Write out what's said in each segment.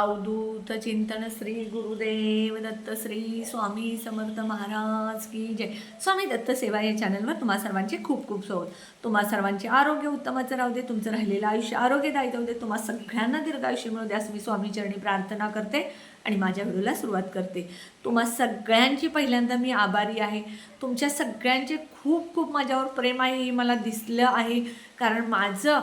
अवधूत चिंतन श्री गुरुदेव दत्त श्री स्वामी समर्थ महाराज की जय. स्वामी दत्त सेवा या चॅनलवर तुम्हा सर्वांचे खूप खूप स्वागत. तुम्हा सर्वांचे आरोग्य उत्तमाचं राहू दे तुमचं राहिलेलं आयुष्य आरोग्यदायी राहू दे. तुम्हा सगळ्यांना दीर्घायुष्य मिळू दे असं मी स्वामी चरणी प्रार्थना करते आणि माझ्या व्हिडिओला सुरुवात करते. तुम्हा सगळ्यांची पहिल्यांदा मी आभारी आहे. तुमच्या सगळ्यांचे खूप खूप माझ्यावर प्रेम आहे हे मला दिसलं आहे. कारण माझं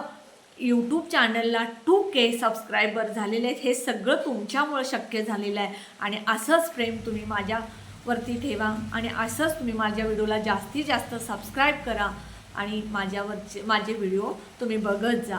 यूट्यूब चॅनलला टू के सबस्क्रायबर झालेले आहेत. हे सगळं तुमच्यामुळं शक्य झालेलं आहे. आणि असंच प्रेम तुम्ही माझ्यावरती ठेवा. आणि असंच तुम्ही माझ्या व्हिडिओला जास्तीत जास्त सबस्क्राईब करा. आणि माझ्यावरचे माझे व्हिडिओ तुम्ही बघत जा.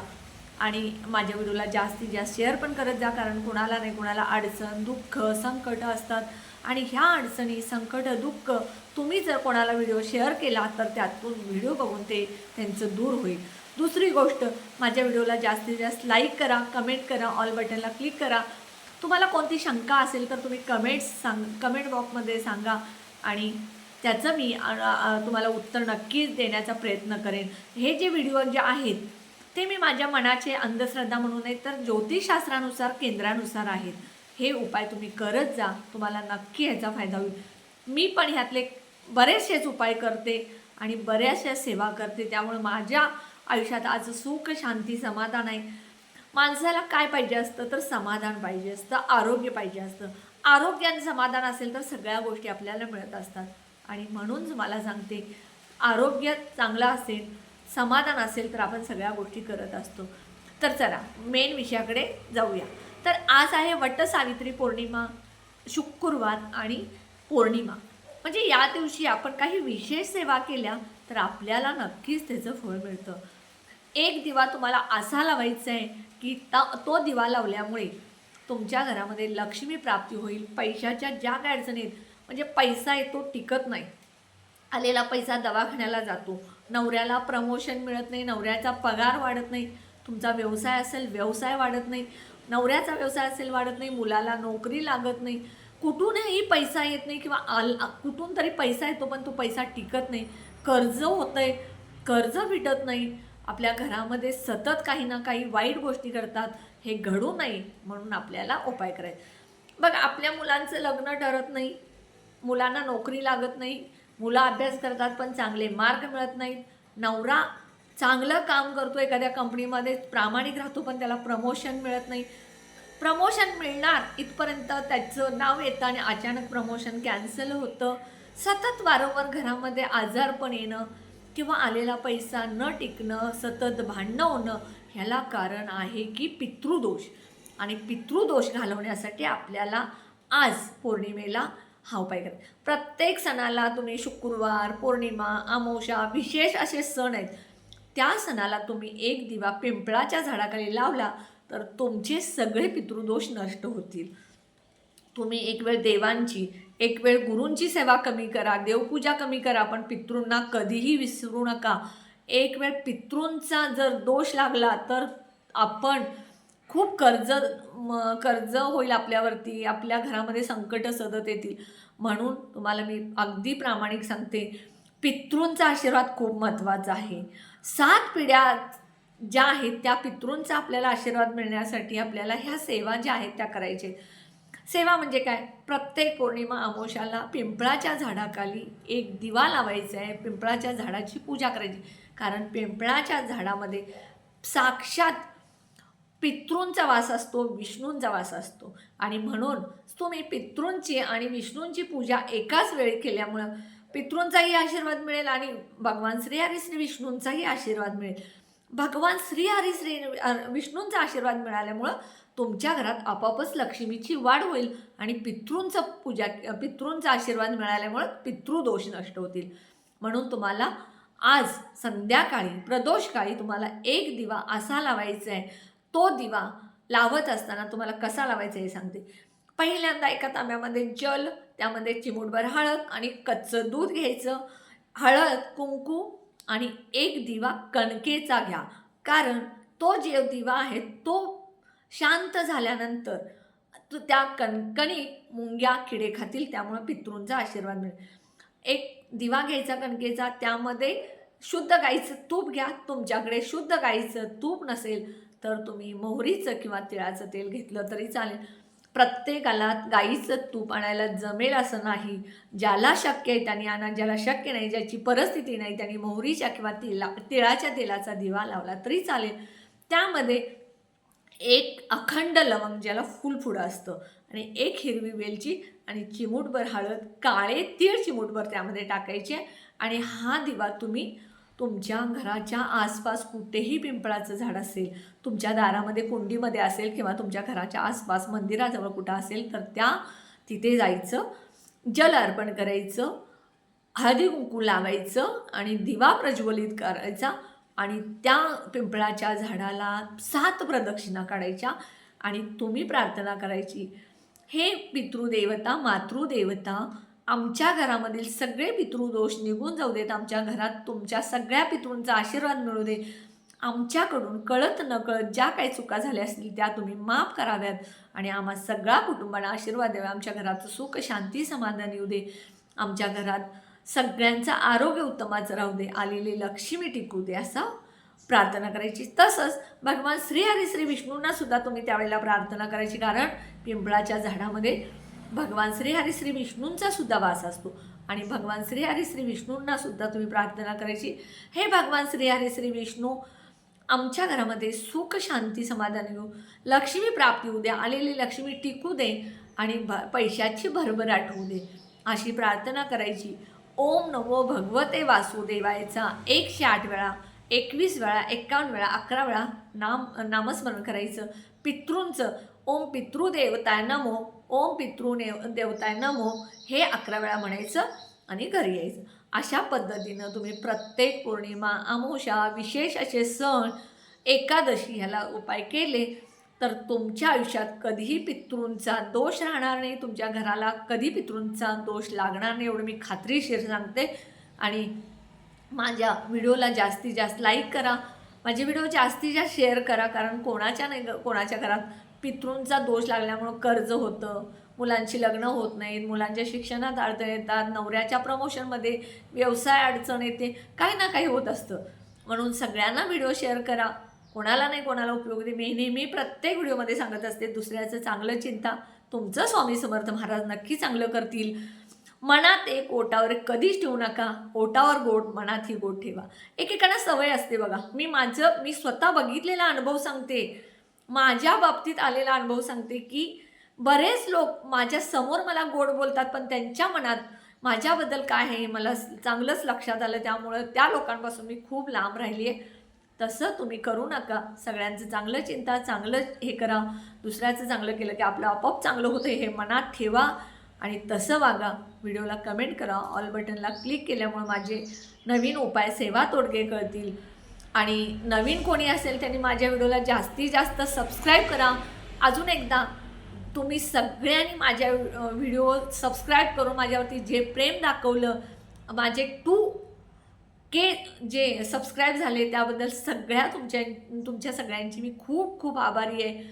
आणि माझ्या व्हिडिओला जास्तीत जास्त शेअर पण करत जा. कारण कुणाला नाही कुणाला अडचण दुःख संकट असतात. आणि ह्या अडचणी संकट दुःख तुम्ही जर कोणाला व्हिडिओ शेअर केला तर त्यातून व्हिडिओ बघून ते त्यांचं दूर होईल. दुसरी गोष्ट माझ्या व्हिडिओला जास्तीत जास्त लाईक करा कमेंट करा ऑल बटनला क्लिक करा. तुम्हाला कोणती शंका असेल तर तुम्ही कमेंट्स सांग कमेंट बॉक्समध्ये सांगा. आणि त्याचं मी तुम्हाला उत्तर नक्कीच देण्याचा प्रयत्न करेन. हे जे व्हिडिओ जे आहेत ते मी माझ्या मनाचे अंधश्रद्धा म्हणून नाही तर ज्योतिषशास्त्रानुसार केंद्रानुसार आहेत. हे उपाय तुम्ही करत जा तुम्हाला नक्की ह्याचा फायदा होईल. मी पण ह्यातले बरेचसेच उपाय करते आणि बऱ्याचशा सेवा करते त्यामुळे माझ्या आयुष्यात आज सुख शांती समाधान आहे. माणसाला काय पाहिजे असतं? तर समाधान पाहिजे असतं आरोग्य पाहिजे असतं. आरोग्य आणि समाधान असेल तर सगळ्या गोष्टी आपल्याला मिळत असतात. आणि म्हणूनच मला सांगते आरोग्य चांगलं असेल समाधान असेल तर आपण सगळ्या गोष्टी करत असतो. तर चला मेन विषयाकडे जाऊया. तर आज आहे वट सावित्री पौर्णिमा शुक्रवार आणि पौर्णिमा. म्हणजे या दिवशी आपण काही विशेष सेवा केल्या तर आपल्याला नक्कीच त्याचं फळ मिळतं. एक दिवा तुम्हाला असा लावायचा आहे की ता- तो दिवा लावल्यामुळे तुमच्या घरामध्ये लक्ष्मी प्राप्ती होईल पैशाच्या ज्या काय अडचणी आहेत म्हणजे पैसा येतो टिकत नाही. आलेला पैसा दवाखान्याला जातो नवऱ्याला प्रमोशन मिळत नाही नवऱ्याचा पगार वाढत नाही तुमचा व्यवसाय असेल व्यवसाय वाढत नाही नवऱ्याचा व्यवसाय असेल वाढत नाही मुलाला नोकरी लागत नाही कुठूनही पैसा येत नाही किंवा आल कुठून तरी पैसा येतो पण तो पैसा टिकत नाही. कर्ज होतंय कर्ज भेटत नाही आपल्या घरामध्ये सतत काही ना काही वाईट गोष्टी करतात हे घडू नये म्हणून आपल्याला उपाय करायचे. बघ आपल्या मुलांचं लग्न ठरत नाही मुलांना नोकरी लागत नाही मुलं अभ्यास करतात पण चांगले मार्क मिळत नाहीत नवरा चांगलं काम करतो एखाद्या कंपनीमध्ये प्रामाणिक राहतो पण त्याला प्रमोशन मिळत नाही. प्रमोशन मिळणार इथपर्यंत त्याचं नाव येतं आणि अचानक प्रमोशन कॅन्सल होतं. सतत वारंवार घरामध्ये आजारपण येणं किंवा आलेला पैसा न टिकणं सतत भांडणं होणं ह्याला कारण आहे की पितृदोष. आणि पितृदोष घालवण्यासाठी आपल्याला आज पौर्णिमेला हा उपाय करा प्रत्येक सणाला तुम्ही शुक्रवार पौर्णिमा अमावस्या विशेष असे सण आहेत. त्या सणाला तुम्ही एक दिवा पिंपळाच्या झाडाखाली लावला तर तुमचे सगळे पितृदोष नष्ट होतील. तुम्ही एक वेळ देवांची एक वेळ गुरूंची सेवा कमी करा देवपूजा कमी करा पण पितृंना कधीही विसरू नका. एक वेळ पितृंचा जर दोष लागला तर आपण खूप कर्ज म, कर्ज होईल आपल्यावरती आपल्या घरामध्ये संकट सतत येतील. म्हणून तुम्हाला मी अगदी प्रामाणिक सांगते पितृंचा आशीर्वाद खूप महत्त्वाचा आहे. सात पिढ्या ज्या आहेत त्या पितृंचा आपल्याला आशीर्वाद मिळण्यासाठी आपल्याला ह्या सेवा ज्या आहेत त्या करायच्या आहेत. सेवा म्हणजे काय? प्रत्येक पौर्णिमा अमोशाला पिंपळाच्या झाडाखाली एक दिवा लावायचा आहे. पिंपळाच्या झाडाची पूजा करायची. कारण पिंपळाच्या झाडामध्ये साक्षात पितृंचा वास असतो विष्णूंचा वास असतो. आणि म्हणून तुम्ही पितृंची आणि विष्णूंची पूजा एकाच वेळी केल्यामुळं पितृंचाही आशीर्वाद मिळेल आणि भगवान श्री हरी श्री विष्णूंचाही आशीर्वाद मिळेल. भगवान श्री हरी श्री विष्णूंचा आशीर्वाद मिळाल्यामुळं तुमच्या घरात आपोआपच लक्ष्मीची वाढ होईल आणि पितृंचं पूजा पितृंचा आशीर्वाद मिळाल्यामुळं पितृदोष नष्ट होतील. म्हणून तुम्हाला आज संध्याकाळी प्रदोषकाळी तुम्हाला एक दिवा असा लावायचा आहे. तो दिवा लावत असताना तुम्हाला कसा लावायचा हे सांगते. पहिल्यांदा एका तांब्यामध्ये जल त्यामध्ये चिमूटभर हळद आणि कच्चं दूध घ्यायचं. हळद कुंकू आणि एक दिवा कणकेचा घ्या. कारण तो जे दिवा आहे तो शांत झाल्यानंतर तू त्या कणकणी मुंग्या किडे खातील त्यामुळं पितृंचा आशीर्वाद मिळेल. एक दिवा घ्यायचा कणकेचा त्यामध्ये शुद्ध गाईचं तूप घ्या. तुमच्याकडे शुद्ध गाईचं तूप नसेल तर तुम्ही मोहरीचं किंवा तिळाचं तेल घेतलं तरी चालेल. प्रत्येकाला गाईचं तूप आणायला जमेल असं नाही. ज्याला शक्य आहे त्यांनी आणा ज्याला शक्य नाही ज्याची परिस्थिती नाही त्यांनी मोहरीच्या किंवा तिला तिळाच्या तेलाचा दिवा लावला तरी चालेल. त्यामध्ये एक अखंड लवंग ज्याला फुलफुडं असतं. आणि एक हिरवी वेलची आणि चिमूटभर हळद काळे तीळ चिमूटभर त्यामध्ये टाकायचे. आणि हा दिवा तुम्ही तुमच्या घराच्या आसपास कुठेही पिंपळाचं झाड असेल तुमच्या दारामध्ये कुंडीमध्ये असेल किंवा तुमच्या घराच्या आसपास मंदिराजवळ कुठं असेल तर त्या तिथे जायचं. जल अर्पण करायचं. हळदी कुंकू लावायचं आणि दिवा प्रज्वलित करायचा. आणि त्या पिंपळाच्या झाडाला सात प्रदक्षिणा काढायच्या आणि तुम्ही प्रार्थना करायची. हे पितृदेवता मातृदेवता आमच्या घरामधील सगळे पितृदोष निघून जाऊ देत. आमच्या घरात तुमच्या सगळ्या पितृंचा आशीर्वाद मिळू दे. आमच्याकडून कळत न कळत ज्या काही चुका झाल्या असतील त्या तुम्ही माफ कराव्यात आणि आम्हा सगळ्या कुटुंबाला आशीर्वाद द्यावा. आमच्या घरात सुख शांती समाधान येऊ दे. आमच्या घरात सगळ्यांचं आरोग्य उत्तमाचं राहू दे आलेली लक्ष्मी टिकू दे असं प्रार्थना करायची. तसंच भगवान श्री हरी श्री विष्णूंना सुद्धा तुम्ही त्यावेळेला प्रार्थना करायची कारण पिंपळाच्या झाडामध्ये भगवान श्री हरी श्री विष्णूंचा सुद्धा वास असतो. आणि भगवान श्री हरी श्री विष्णूंना सुद्धा तुम्ही प्रार्थना करायची. हे भगवान श्री हरी श्री विष्णू आमच्या घरामध्ये सुख शांती समाधान येऊ. लक्ष्मी प्राप्ती होऊ द्या आलेली लक्ष्मी टिकू दे आणि भ पैशाची भरभराट होऊ दे. अशी प्रार्थना करायची. ओम नमो भगवते वासुदेवायचा. एकशे आठ वेळा एकवीस वेळा एक्कावन्न वेळा अकरा वेळा नाम नामस्मरण करायचं. पितृंचं ओम पितृदेवताय नमो ओम पितृने देवताय नमो हे अकरा वेळा म्हणायचं आणि घरी यायचं. अशा पद्धतीनं तुम्ही प्रत्येक पौर्णिमा अमावस्या विशेष असे सण एकादशी ह्याला उपाय केले. तर तुमच्या आयुष्यात कधीही पितृंचा दोष राहणार नाही तुमच्या घराला कधी पितृंचा दोष लागणार नाही एवढं मी खात्रीशीर सांगते. आणि माझ्या व्हिडिओला जास्तीत जास्त लाईक करा माझे व्हिडिओ जास्तीत जास्त शेअर करा कारण कोणाच्या नाही कोणाच्या घरात पितृंचा दोष लागल्यामुळं कर्ज होतं मुलांची लग्न होत नाहीत मुलांच्या शिक्षणात अडचण येतात नवऱ्याच्या प्रमोशनमध्ये व्यवसाय अडचण येते काही ना काही होत असतं. म्हणून सगळ्यांना व्हिडिओ शेअर करा. कोणाला नाही कोणाला उपयोग दे मी नेहमी प्रत्येक व्हिडिओमध्ये सांगत असते दुसऱ्याचं चांगलं चिंता तुमचं स्वामी समर्थ महाराज नक्की चांगलं करतील. मनात एक ओटावर कधीच ठेवू नका. ओटावर गोट मनात ही गोट ठेवा. एकेकांना सवय असते बघा. मी माझं मी स्वतः बघितलेला अनुभव सांगते. माझ्या बाबतीत आलेला अनुभव सांगते की बरेच लोक माझ्यासमोर मला गोड बोलतात पण त्यांच्या मनात माझ्याबद्दल काय आहे मला चांगलंच लक्षात आलं. त्यामुळं त्या लोकांपासून मी खूप लांब राहिली आहे तसं तुम्ही करू नका. सगळ्यांचं चांगलं चिंता चांगलं हे करा. दुसऱ्याचं चांगलं केलं की आपलं आपोआप चांगलं होतं हे मनात ठेवा आणि तसं वागा. व्हिडिओला कमेंट करा. ऑल बटनला क्लिक केल्यामुळे माझे नवीन उपाय सेवा तोडगे कळतील. आणि नवीन कोणी असेल त्यांनी माझ्या व्हिडिओला जास्तीत जास्त सबस्क्राईब करा. अजून एकदा तुम्ही सगळ्यांनी माझ्या व्हिडिओ सबस्क्राईब करून माझ्यावरती जे प्रेम दाखवलं माझे टू के जे सबस्क्राईब झाले त्याबद्दल सगळ्या तुमच्या तुमच्या सगळ्यांची मी खूप खूप आभारी आहे.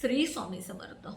श्री स्वामी समर्थ.